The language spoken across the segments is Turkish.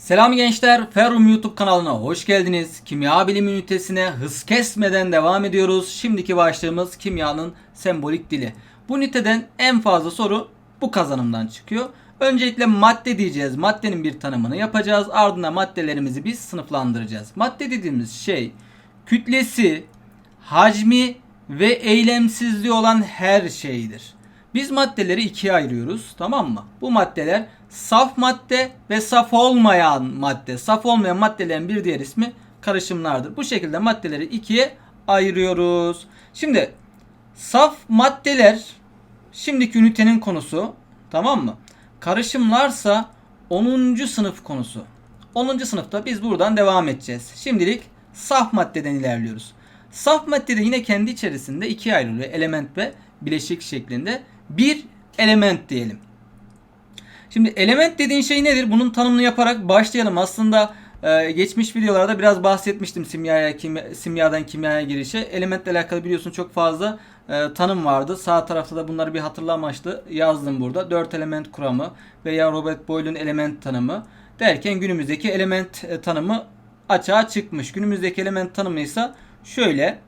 Selam gençler, Ferrum YouTube kanalına hoş geldiniz. Kimya bilimi ünitesine hız kesmeden devam ediyoruz. Şimdiki başlığımız kimyanın sembolik dili. Bu üniteden en fazla soru bu kazanımdan çıkıyor. Öncelikle madde diyeceğiz. Maddenin bir tanımını yapacağız. Ardından maddelerimizi biz sınıflandıracağız. Madde dediğimiz şey kütlesi, hacmi ve eylemsizliği olan her şeydir. Biz maddeleri ikiye ayırıyoruz tamam mı? Bu maddeler saf madde ve saf olmayan madde. Saf olmayan maddelerin bir diğer ismi karışımlardır. Bu şekilde maddeleri ikiye ayırıyoruz. Şimdi saf maddeler şimdiki ünitenin konusu tamam mı? Karışımlarsa 10. sınıf konusu. 10. sınıfta biz buradan devam edeceğiz. Şimdilik saf maddeden ilerliyoruz. Saf maddede yine kendi içerisinde ikiye ayrılıyor. Element ve bileşik şeklinde. Bir element diyelim. Şimdi element dediğin şey nedir? Bunun tanımını yaparak başlayalım. Aslında e, geçmiş videolarda biraz bahsetmiştim simyaya, kimya, simyadan kimyaya girişe. Elementle alakalı biliyorsun çok fazla e, tanım vardı. Sağ tarafta da bunları bir hatırla amaçlı yazdım burada. 4 element kuramı veya Robert Boyle'un element tanımı derken günümüzdeki element e, tanımı açığa çıkmış. Günümüzdeki element tanımı ise şöyle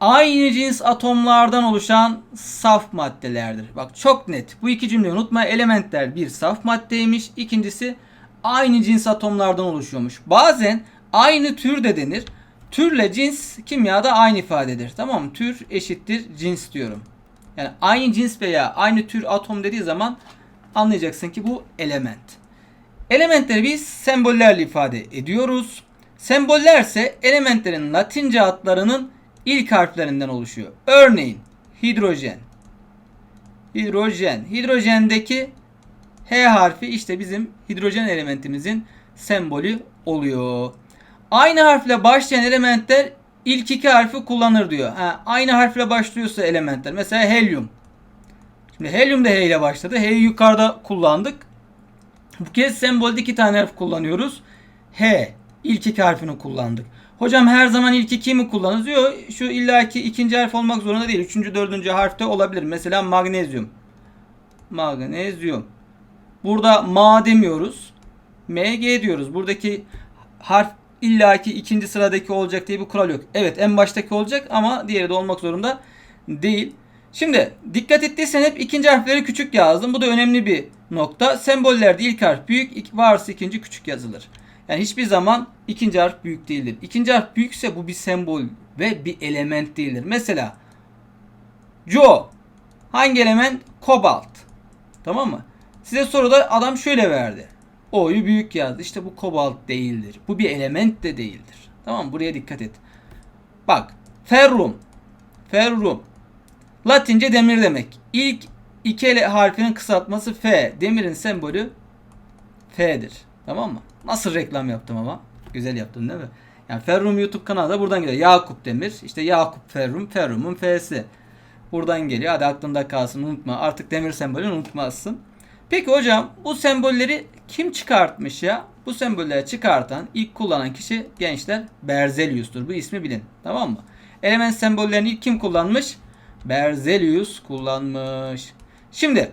aynı cins atomlardan oluşan saf maddelerdir. Bak çok net. Bu iki cümleyi unutma. Elementler bir saf maddeymiş. İkincisi aynı cins atomlardan oluşuyormuş. Bazen aynı tür de denir. Türle cins kimyada aynı ifadedir. Tamam mı? Tür eşittir cins diyorum. Yani aynı cins veya aynı tür atom dediği zaman anlayacaksın ki bu element. Elementleri biz sembollerle ifade ediyoruz. Sembollerse elementlerin latince adlarının ilk harflerinden oluşuyor. Örneğin hidrojen. Hidrojen. Hidrojendeki H harfi işte bizim hidrojen elementimizin sembolü oluyor. Aynı harfle başlayan elementler ilk iki harfi kullanır diyor. Ha, aynı harfle başlıyorsa elementler. Mesela helyum. Şimdi helyum da H ile başladı. H'yi yukarıda kullandık. Bu kez sembolde iki tane harf kullanıyoruz. H. ilk iki harfini kullandık. Hocam her zaman ilk iki mi kullanırız? Yok. Şu illaki ikinci harf olmak zorunda değil. Üçüncü, dördüncü harfte olabilir. Mesela magnezyum. Magnezyum. Burada ma demiyoruz. mg diyoruz. Buradaki harf illaki ikinci sıradaki olacak diye bir kural yok. Evet en baştaki olacak ama diğeri de olmak zorunda değil. Şimdi dikkat ettiysen hep ikinci harfleri küçük yazdım. Bu da önemli bir nokta. Sembollerde ilk harf büyük, varsa ikinci küçük yazılır. Yani hiçbir zaman ikinci harf büyük değildir. İkinci harf büyükse bu bir sembol ve bir element değildir. Mesela Joe hangi element? Kobalt. Tamam mı? Size soruda adam şöyle verdi. O'yu büyük yazdı. İşte bu kobalt değildir. Bu bir element de değildir. Tamam? Buraya dikkat et. Bak. Ferrum. Ferrum. Latince demir demek. İlk iki harfinin kısaltması F. Demirin sembolü F'dir. Tamam mı? Nasıl reklam yaptım ama? Güzel yaptım değil mi? Yani Ferrum YouTube kanalı da buradan geliyor. Yakup Demir. İşte Yakup Ferrum. Ferrum'un F'si. Buradan geliyor. Hadi aklında kalsın unutma. Artık demir sembolünü unutmazsın. Peki hocam bu sembolleri kim çıkartmış ya? Bu sembolleri çıkartan, ilk kullanan kişi gençler Berzelius'tur. Bu ismi bilin. Tamam mı? Element sembollerini ilk kim kullanmış? Berzelius kullanmış. Şimdi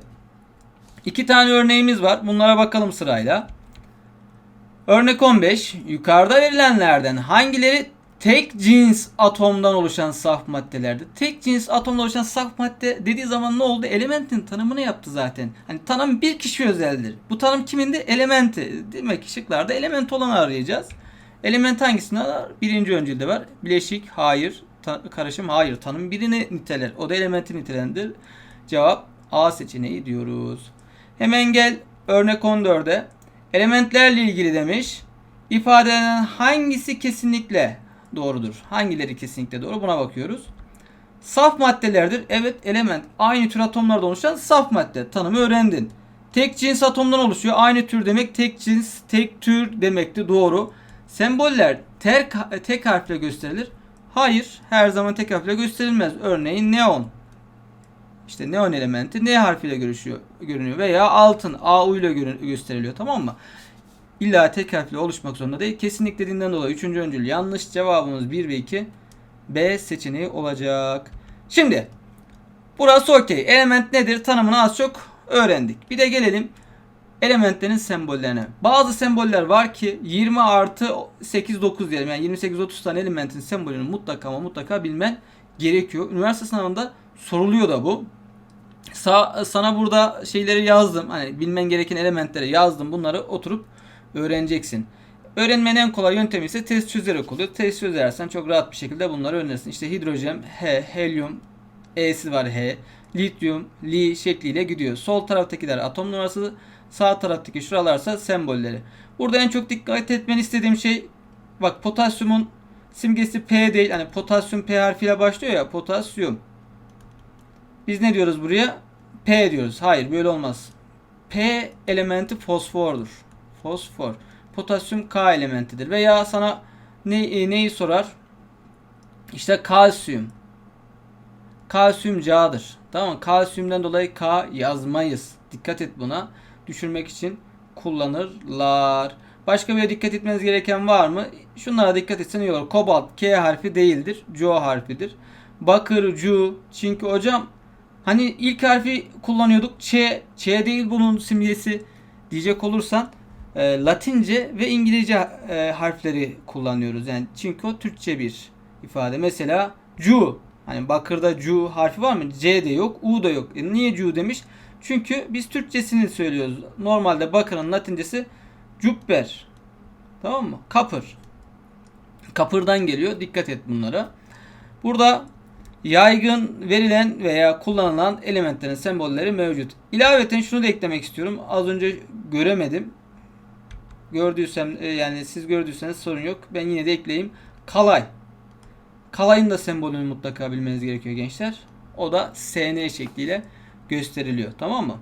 iki tane örneğimiz var. Bunlara bakalım sırayla. Örnek 15. Yukarıda verilenlerden hangileri tek cins atomdan oluşan saf maddelerdir? Tek cins atomdan oluşan saf madde dediği zaman ne oldu? Elementin tanımını yaptı zaten. Hani tanım bir kişi özeldir. Bu tanım kimindi? Elementi. Demek ki element olanı arayacağız. Element hangisinde var? Birinci öncülde var. Bileşik, hayır. Karışım, hayır. Tanım birini niteler. O da elementi nitelendir. Cevap A seçeneği diyoruz. Hemen gel örnek 14'e. Elementlerle ilgili demiş. İfade edilen hangisi kesinlikle doğrudur? Hangileri kesinlikle doğru? Buna bakıyoruz. Saf maddelerdir. Evet element aynı tür atomlardan oluşan saf madde. Tanımı öğrendin. Tek cins atomdan oluşuyor. Aynı tür demek tek cins, tek tür demekti. Doğru. Semboller tek, tek harfle gösterilir. Hayır. Her zaman tek harfle gösterilmez. Örneğin neon. İşte neon elementi N harfiyle görüşüyor, görünüyor veya altın AU ile gösteriliyor tamam mı? İlla tek harfle oluşmak zorunda değil. Kesinlik dediğinden dolayı 3. öncül yanlış. Cevabımız 1 ve 2 B seçeneği olacak. Şimdi burası okey. Element nedir? Tanımını az çok öğrendik. Bir de gelelim elementlerin sembollerine. Bazı semboller var ki 20 artı 8 9 diyelim. Yani 28 30 tane elementin sembolünü mutlaka ama mutlaka bilmen gerekiyor. Üniversite sınavında soruluyor da bu. Sa- sana burada şeyleri yazdım. Hani bilmen gereken elementleri yazdım. Bunları oturup öğreneceksin. Öğrenmenin en kolay yöntemi ise test çözerek oluyor. Test çözersen çok rahat bir şekilde bunları öğrenirsin. İşte hidrojen, H, helyum, E'si var H, lityum, Li şekliyle gidiyor. Sol taraftakiler atom numarası, sağ taraftaki şuralarsa sembolleri. Burada en çok dikkat etmeni istediğim şey bak potasyumun simgesi P değil. Hani potasyum P harfiyle başlıyor ya potasyum. Biz ne diyoruz buraya? P diyoruz. Hayır böyle olmaz. P elementi fosfordur. Fosfor. Potasyum K elementidir. Veya sana ne, e, neyi sorar? İşte kalsiyum. Kalsiyum C'dir. Tamam mı? Kalsiyumdan dolayı K yazmayız. Dikkat et buna. Düşürmek için kullanırlar. Başka bir dikkat etmeniz gereken var mı? Şunlara dikkat etsen iyi olur. Kobalt K harfi değildir. Co harfidir. Bakır, Cu. Çünkü hocam hani ilk harfi kullanıyorduk. Ç. Ç değil bunun simgesi diyecek olursan e, Latince ve İngilizce e, harfleri kullanıyoruz. Yani çünkü o Türkçe bir ifade. Mesela Cu. Hani bakırda Cu harfi var mı? C de yok, U da yok. E, niye Cu demiş? Çünkü biz Türkçesini söylüyoruz. Normalde bakırın Latincesi cübber. Tamam mı? Kapır. Kapırdan geliyor. Dikkat et bunlara. Burada yaygın verilen veya kullanılan elementlerin sembolleri mevcut. İlaveten şunu da eklemek istiyorum. Az önce göremedim. Gördüysem e, yani siz gördüyseniz sorun yok. Ben yine de ekleyeyim. Kalay. Kalayın da sembolünü mutlaka bilmeniz gerekiyor gençler. O da SN şekliyle gösteriliyor. Tamam mı?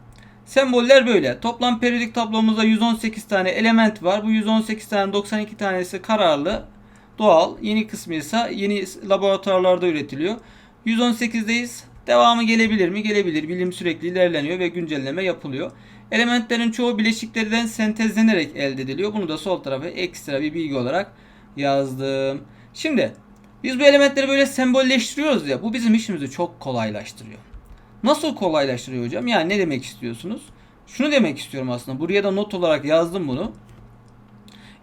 Semboller böyle. Toplam periyodik tablomuzda 118 tane element var. Bu 118 tane 92 tanesi kararlı. Doğal. Yeni kısmı ise yeni laboratuvarlarda üretiliyor. 118'deyiz. Devamı gelebilir mi? Gelebilir. Bilim sürekli ilerleniyor ve güncelleme yapılıyor. Elementlerin çoğu bileşiklerden sentezlenerek elde ediliyor. Bunu da sol tarafa ekstra bir bilgi olarak yazdım. Şimdi biz bu elementleri böyle sembolleştiriyoruz ya. Bu bizim işimizi çok kolaylaştırıyor. Nasıl kolaylaştırıyor hocam? Yani ne demek istiyorsunuz? Şunu demek istiyorum aslında. Buraya da not olarak yazdım bunu.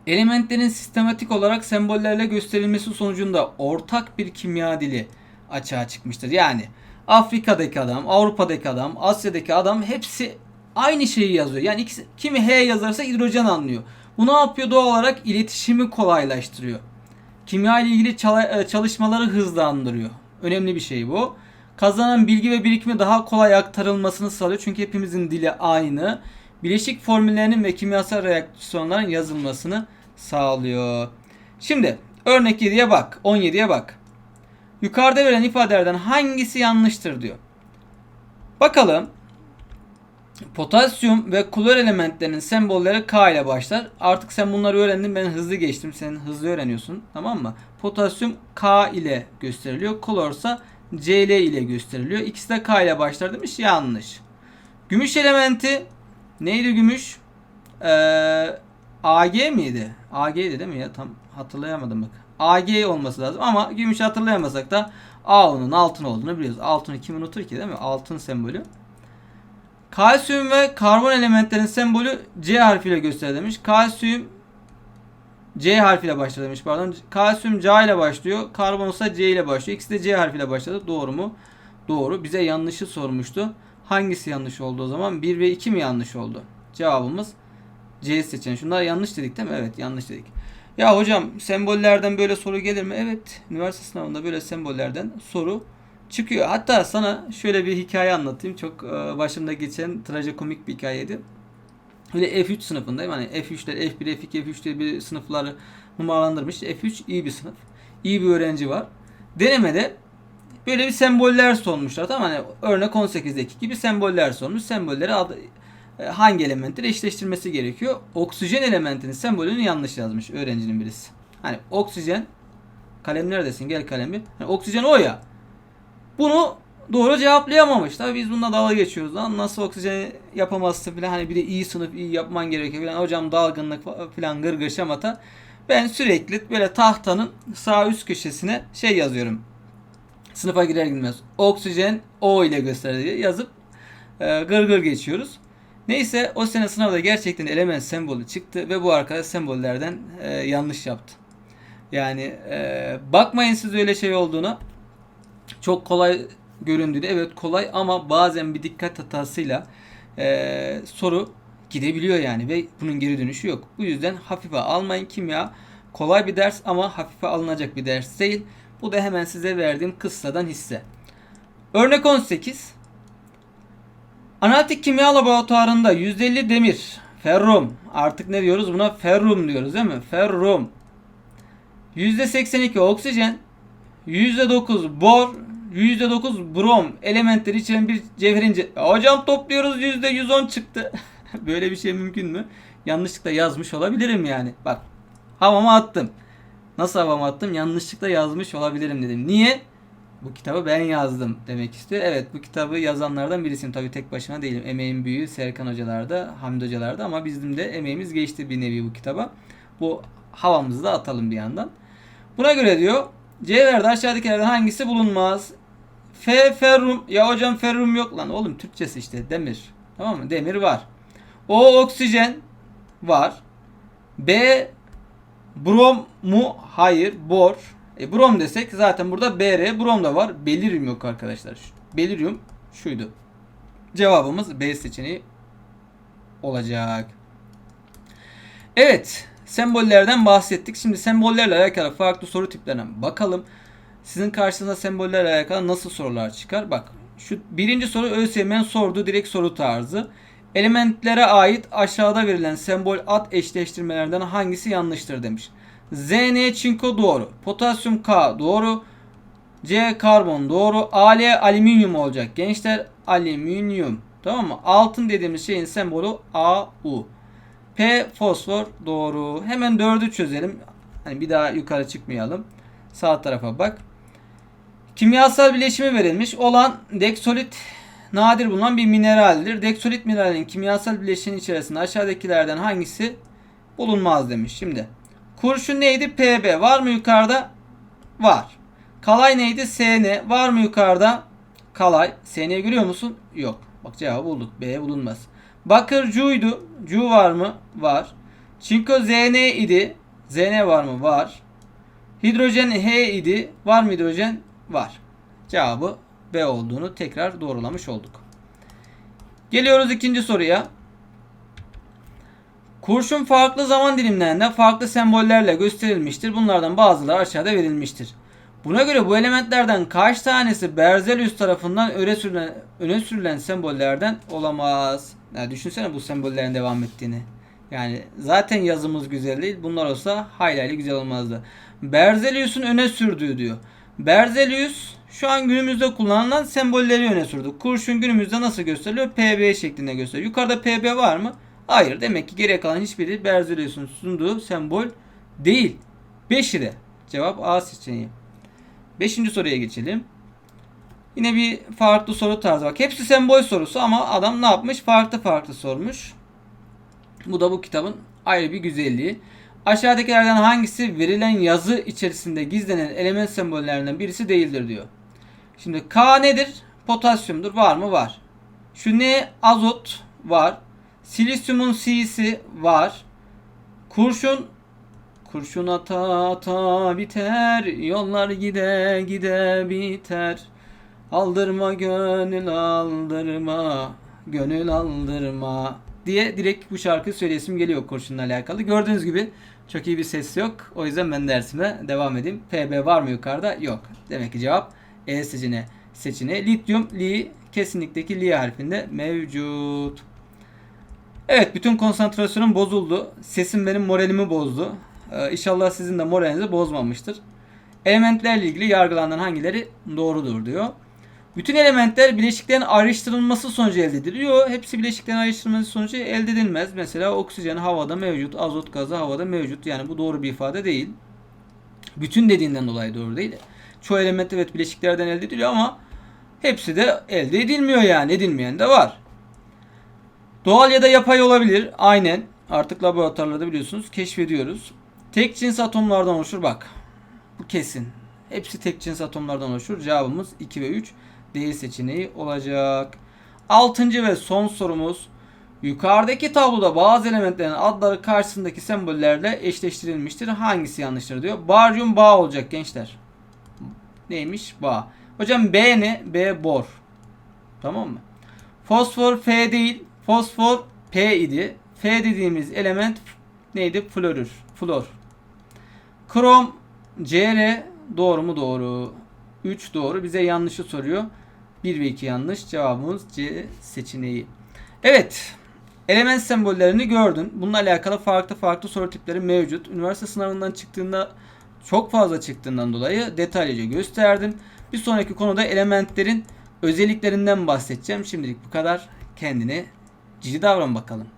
Elementlerin sistematik olarak sembollerle gösterilmesi sonucunda ortak bir kimya dili açığa çıkmıştır. Yani Afrika'daki adam, Avrupa'daki adam, Asya'daki adam hepsi aynı şeyi yazıyor. Yani ikisi, kimi H yazarsa hidrojen anlıyor. Bu ne yapıyor? Doğal olarak iletişimi kolaylaştırıyor. Kimya ile ilgili çala- çalışmaları hızlandırıyor. Önemli bir şey bu. Kazanan bilgi ve birikimi daha kolay aktarılmasını sağlıyor. Çünkü hepimizin dili aynı. Bileşik formüllerinin ve kimyasal reaksiyonların yazılmasını sağlıyor. Şimdi örnek 7'ye bak. 17'ye bak. Yukarıda verilen ifadelerden hangisi yanlıştır diyor. Bakalım. Potasyum ve klor elementlerinin sembolleri K ile başlar. Artık sen bunları öğrendin. Ben hızlı geçtim. Sen hızlı öğreniyorsun. Tamam mı? Potasyum K ile gösteriliyor. Klor ise Cl ile gösteriliyor. İkisi de K ile başlar demiş. Yanlış. Gümüş elementi neydi gümüş? Ee, Ag miydi? Ag'ydi değil mi ya? Tam hatırlayamadım bak. Ag olması lazım ama gümüş hatırlayamasak da A'nın altın olduğunu biliyoruz. Altını kim unutur ki değil mi? Altın sembolü. Kalsiyum ve karbon elementlerin sembolü C harfiyle gösterilmiş. Kalsiyum C harfiyle başladı demiş pardon. Kalsiyum C ile başlıyor. Karbon ise C ile başlıyor. İkisi de C harfiyle başladı. Doğru mu? Doğru. Bize yanlışı sormuştu. Hangisi yanlış oldu o zaman? 1 ve 2 mi yanlış oldu? Cevabımız C seçeneği. Şunlar yanlış dedik değil mi? Evet yanlış dedik. Ya hocam sembollerden böyle soru gelir mi? Evet. Üniversite sınavında böyle sembollerden soru çıkıyor. Hatta sana şöyle bir hikaye anlatayım. Çok e, başımda geçen trajikomik bir hikayeydi. Öyle F3 sınıfındayım. Hani F3'ler, F1, F2, F3 diye bir sınıfları numaralandırmış. F3 iyi bir sınıf. İyi bir öğrenci var. Denemede böyle bir semboller sormuşlar. Tamam hani örnek 18'deki gibi semboller sormuş. Sembolleri adı, hangi elementleri eşleştirmesi gerekiyor? Oksijen elementinin sembolünü yanlış yazmış öğrencinin birisi. Hani oksijen kalem neredesin? Gel kalemi. Hani oksijen o ya. Bunu doğru cevaplayamamış. Tabii biz bununla dalga geçiyoruz. Lan nasıl oksijen yapamazsın falan. Hani bir de iyi sınıf iyi yapman gerekiyor falan. Hocam dalgınlık falan gırgır şamata. Ben sürekli böyle tahtanın sağ üst köşesine şey yazıyorum. Sınıfa girer girmez. Oksijen O ile gösteriliyor yazıp e, gırgır geçiyoruz. Neyse o sene sınavda gerçekten element sembolü çıktı ve bu arkadaş sembollerden e, yanlış yaptı. Yani e, bakmayın siz öyle şey olduğuna. Çok kolay göründüğünde evet kolay ama bazen bir dikkat hatasıyla e, soru gidebiliyor yani ve bunun geri dönüşü yok. Bu yüzden hafife almayın kimya kolay bir ders ama hafife alınacak bir ders değil. Bu da hemen size verdiğim kıssadan hisse. Örnek 18. Analitik kimya laboratuvarında %50 demir, ferrum, artık ne diyoruz buna? Ferrum diyoruz değil mi? Ferrum. %82 oksijen, %9 bor, %9 brom elementleri içeren bir cevherin ce- Hocam topluyoruz %110 çıktı. Böyle bir şey mümkün mü? Yanlışlıkla yazmış olabilirim yani. Bak havama attım. Nasıl havama attım? Yanlışlıkla yazmış olabilirim dedim. Niye? Bu kitabı ben yazdım demek istiyor. Evet bu kitabı yazanlardan birisiyim. Tabii tek başına değilim. Emeğin büyüğü Serkan hocalarda, Hamdi hocalarda ama bizim de emeğimiz geçti bir nevi bu kitaba. Bu havamızı da atalım bir yandan. Buna göre diyor Cevher'de aşağıdakilerden hangisi bulunmaz? F ferrum. Ya hocam ferrum yok lan. Oğlum Türkçesi işte demir. Tamam mı? Demir var. O oksijen var. B brom mu? Hayır. Bor. E, brom desek zaten burada Br brom da var. Beliryum yok arkadaşlar. Beliryum şuydu. Cevabımız B seçeneği olacak. Evet. Sembollerden bahsettik. Şimdi sembollerle alakalı farklı soru tiplerine bakalım. Sizin karşınıza sembollerle alakalı nasıl sorular çıkar? Bak şu birinci soru ÖSYM'nin sorduğu direkt soru tarzı. Elementlere ait aşağıda verilen sembol ad eşleştirmelerden hangisi yanlıştır demiş. Zn çinko doğru. Potasyum K doğru. C karbon doğru. Al alüminyum olacak. Gençler alüminyum. Tamam mı? Altın dediğimiz şeyin sembolü AU. P fosfor doğru. Hemen dördü çözelim. Hani bir daha yukarı çıkmayalım. Sağ tarafa bak. Kimyasal bileşimi verilmiş olan deksolit nadir bulunan bir mineraldir. Deksolit mineralin kimyasal bileşiğinin içerisinde aşağıdakilerden hangisi bulunmaz demiş. Şimdi kurşun neydi? PB. Var mı yukarıda? Var. Kalay neydi? SN. Var mı yukarıda? Kalay. SN'yi görüyor musun? Yok. Bak cevabı bulduk. B bulunmaz. Bakır Cu'ydu. Cu var mı? Var. Çinko Zn idi. Zn var mı? Var. Hidrojen H idi. Var mı hidrojen? Var. Cevabı B olduğunu tekrar doğrulamış olduk. Geliyoruz ikinci soruya. Kurşun farklı zaman dilimlerinde farklı sembollerle gösterilmiştir. Bunlardan bazıları aşağıda verilmiştir. Buna göre bu elementlerden kaç tanesi Berzelius tarafından öne sürülen, öne sürülen sembollerden olamaz? Yani düşünsene bu sembollerin devam ettiğini. Yani zaten yazımız güzel değil. Bunlar olsa hayli hayli güzel olmazdı. Berzelius'un öne sürdüğü diyor. Berzelius şu an günümüzde kullanılan sembolleri öne sürdü. Kurşun günümüzde nasıl gösteriliyor? PB şeklinde gösteriyor. Yukarıda PB var mı? Hayır. Demek ki geriye kalan hiçbiri Berzelius'un sunduğu sembol değil. Beşi de. Cevap A seçeneği. Beşinci soruya geçelim. Yine bir farklı soru tarzı bak. Hepsi sembol sorusu ama adam ne yapmış? Farklı farklı sormuş. Bu da bu kitabın ayrı bir güzelliği. Aşağıdakilerden hangisi verilen yazı içerisinde gizlenen element sembollerinden birisi değildir diyor. Şimdi K nedir? Potasyumdur. Var mı? Var. Şu ne? Azot var. Silisyumun C'si var. Kurşun Kurşun ata ata biter, yollar gide gide biter. Aldırma gönül aldırma, gönül aldırma diye direkt bu şarkı söyleyesim geliyor kurşunla alakalı. Gördüğünüz gibi çok iyi bir ses yok. O yüzden ben dersime devam edeyim. PB var mı yukarıda? Yok. Demek ki cevap E seçeneği. seçeneği. Lityum, li kesinlikle ki li harfinde mevcut. Evet bütün konsantrasyonum bozuldu. Sesim benim moralimi bozdu. Ee, inşallah sizin de moralinizi bozmamıştır. Elementlerle ilgili yargılanan hangileri doğrudur diyor. Bütün elementler bileşiklerin ayrıştırılması sonucu elde ediliyor. Hepsi bileşiklerin ayrıştırılması sonucu elde edilmez. Mesela oksijen havada mevcut, azot gazı havada mevcut. Yani bu doğru bir ifade değil. Bütün dediğinden dolayı doğru değil. Çoğu element evet bileşiklerden elde ediliyor ama hepsi de elde edilmiyor yani. Edilmeyen de var. Doğal ya da yapay olabilir. Aynen. Artık laboratuvarlarda biliyorsunuz keşfediyoruz. Tek cins atomlardan oluşur bak. Bu kesin. Hepsi tek cins atomlardan oluşur. Cevabımız 2 ve 3 D seçeneği olacak. Altıncı ve son sorumuz. Yukarıdaki tabloda bazı elementlerin adları karşısındaki sembollerle eşleştirilmiştir. Hangisi yanlıştır diyor. Baryum bağ olacak gençler. Neymiş? Bağ. Hocam B ne? B bor. Tamam mı? Fosfor F değil. Fosfor P idi. F dediğimiz element neydi? Florür. Flor. Krom Cr doğru mu? Doğru. 3 doğru. Bize yanlışı soruyor. 1 ve 2 yanlış. Cevabımız C seçeneği. Evet. Element sembollerini gördün. Bununla alakalı farklı farklı soru tipleri mevcut. Üniversite sınavından çıktığında çok fazla çıktığından dolayı detaylıca gösterdim. Bir sonraki konuda elementlerin özelliklerinden bahsedeceğim. Şimdilik bu kadar. Kendine cici davran bakalım.